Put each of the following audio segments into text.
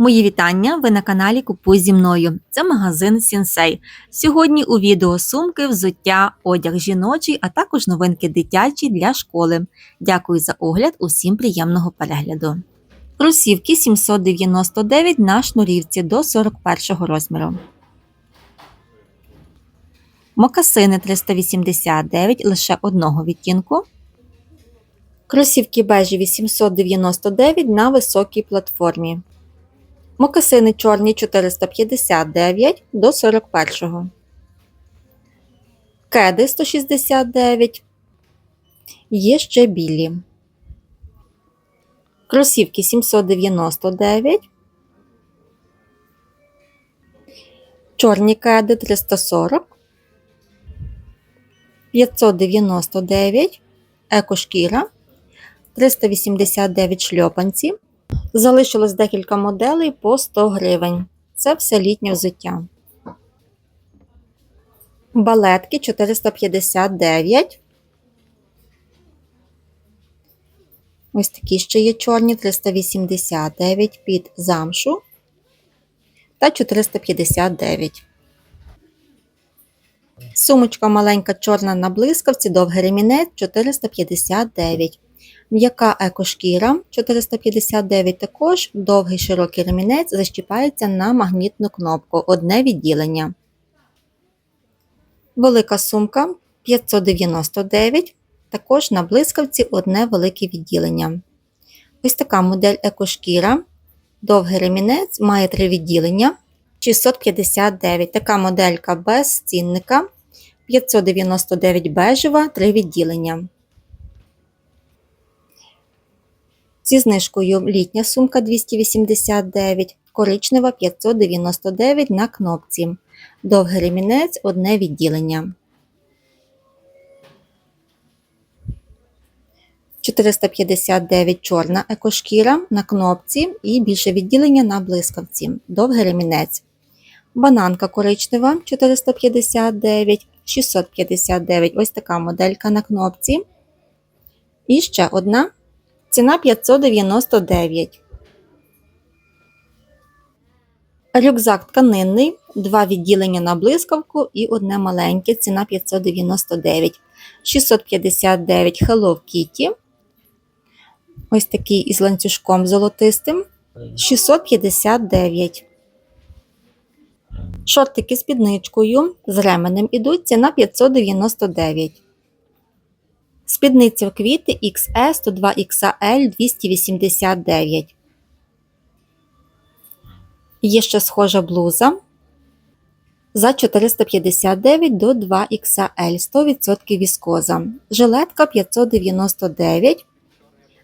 Мої вітання! Ви на каналі Купуй зі мною. Це магазин Сінсей. Сьогодні у відео сумки, взуття, одяг жіночий, а також новинки дитячі для школи. Дякую за огляд, усім приємного перегляду. Кросівки 799 на шнурівці до 41 розміру. Мокасини 389 лише одного відтінку. Кросівки бежеві 799 на високій платформі. Мокасини чорні 459 до 41. Кеди 169. Є ще білі. Кросівки 799. Чорні кеди 340. 599. Екошкіра. 389 шльопанці. Залишилось декілька моделей по 100 гривень. Це все літнє взуття. Балетки 459. Ось такі ще є чорні 389 під замшу та 459. Сумочка маленька чорна на блискавці, довгий ремінець 459. М'яка екошкіра 459 також довгий широкий ремінець защіпається на магнітну кнопку одне відділення. Велика сумка 599, також на блискавці одне велике відділення. Ось така модель екошкіра. Довгий ремінець має три відділення 659. Така моделька без цінника 599 бежева, три відділення. Зі знижкою літня сумка 289, коричнева 599 на кнопці. Довгий ремінець одне відділення. 459 чорна екошкіра на кнопці і більше відділення на блискавці. Довгий ремінець. Бананка коричнева 459, 659 ось така моделька на кнопці. І ще одна Ціна 599. Рюкзак тканинний, два відділення на блискавку і одне маленьке. Ціна 599. 659 Hello Kitty. Ось такий із ланцюжком золотистим. 659. Шортики з підничкою з ременем ідуть. Ціна 599. Спідниця в квіти XS 102 XL 289. Є ще схожа блуза за 459 до 2 XL 100% віскоза. Жилетка 599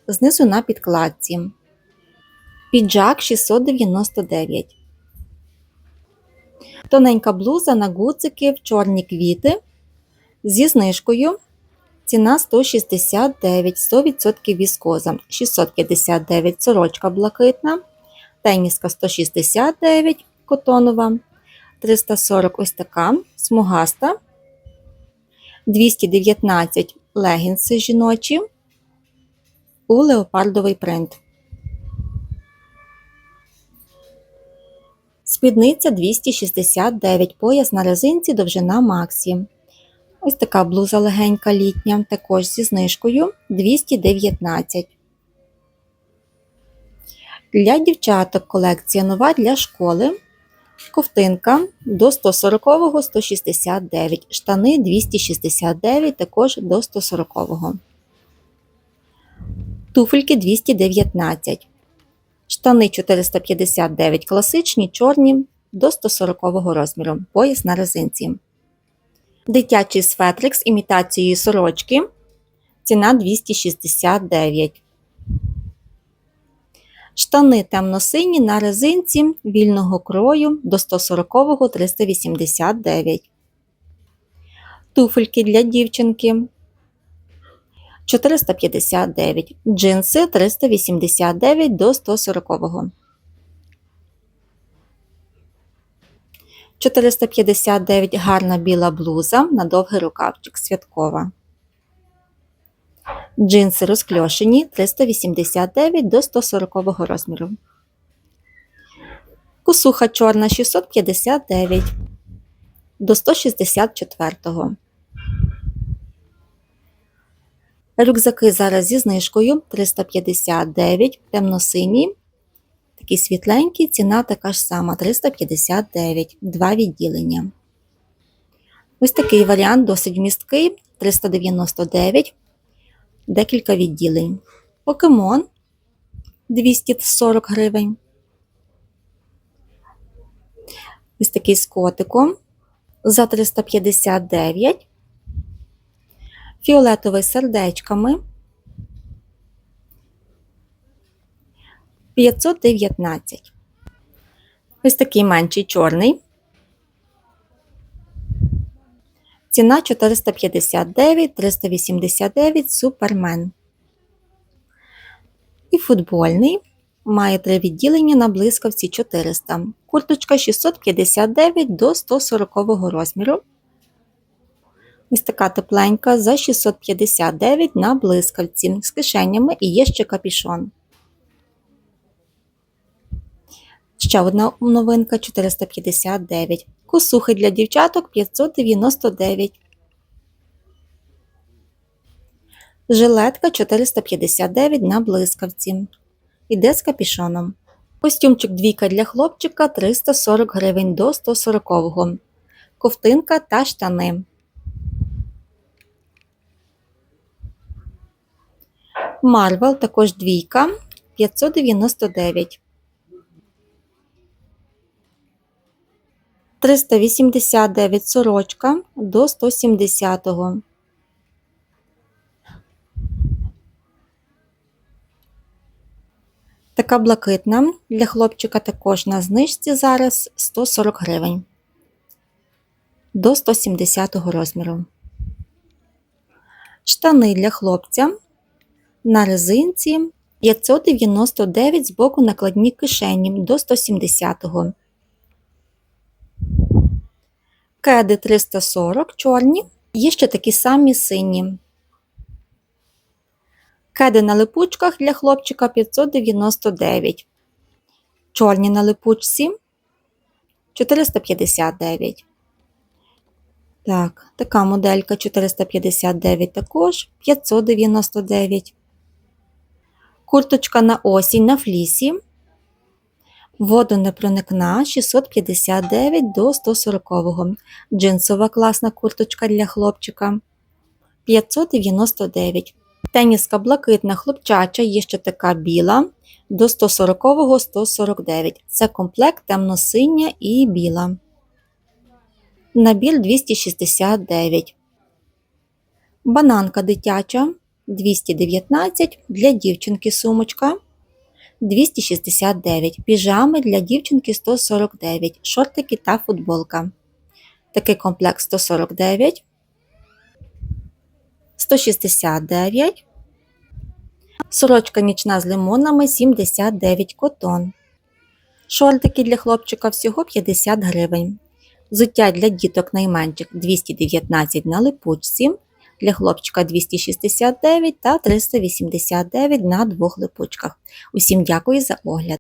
знизу на підкладці. Піджак 699. Тоненька блуза на гуцики в чорні квіти зі знижкою Ціна 169, 100% віскоза, 659 сорочка блакитна, теніска 169 котонова, 340 ось така смугаста, 219 легінси жіночі у леопардовий принт. Спідниця 269 пояс на резинці довжина Максі. Ось така блуза легенька літня, також зі знижкою 219. Для дівчаток колекція нова для школи. Ковтинка до 140-го 169, штани 269, також до 140-го. Туфельки 219. Штани 459 класичні, чорні до 140 розміру. Пояс на резинці. Дитячий светрик з імітацією сорочки. Ціна 269. Штани темно-сині на резинці вільного крою до 140 389. Туфельки для дівчинки 459. Джинси 389 до 140. 459 гарна біла блуза на довгий рукавчик святкова. Джинси розкльошені 389 до 140 розміру. Косуха чорна 659 до 164. Рюкзаки зараз зі знижкою 359, темно-сині, такі світленькі, ціна така ж сама 359, два відділення. Ось такий варіант досить вмісткий 399, декілька відділень. Покемон 240 гривень. Ось такий з котиком за 359. Фіолетовий сердечками 519. Ось такий менший чорний. Ціна 459, 389 Супермен. І футбольний має три відділення на блискавці 400. Курточка 659 до 140 розміру. Ось така тепленька за 659 на блискавці з кишенями і є ще капішон. Ще одна новинка 459. Косухи для дівчаток 599. Жилетка 459 на блискавці. Іде з капішоном. Костюмчик двійка для хлопчика 340 гривень до 140. Ковтинка та штани. Марвел також двійка 599. 389 сорочка до 170. Така блакитна для хлопчика також на знижці зараз 140 гривень до 170 розміру. Штани для хлопця на резинці 599 з боку накладні кишені до 170. Кеди 340 чорні, є ще такі самі сині. Кеди на липучках для хлопчика 599. Чорні на липучці 459. Так, така моделька 459 також 599. Курточка на осінь на флісі. Водонепроникна 659 до 140. Джинсова класна курточка для хлопчика 599. Теніска блакитна хлопчача, є ще така біла до 140-149. Це комплект темно-синя і біла. Набір 269. Бананка дитяча 219 для дівчинки сумочка 269. Піжами для дівчинки 149. Шортики та футболка. Такий комплект 149. 169. Сорочка нічна з лимонами 79 котон. Шортики для хлопчика всього 50 гривень. Взуття для діток найменших 219 на липучці, для хлопчика 269 та 389 на двох липучках. Усім дякую за огляд!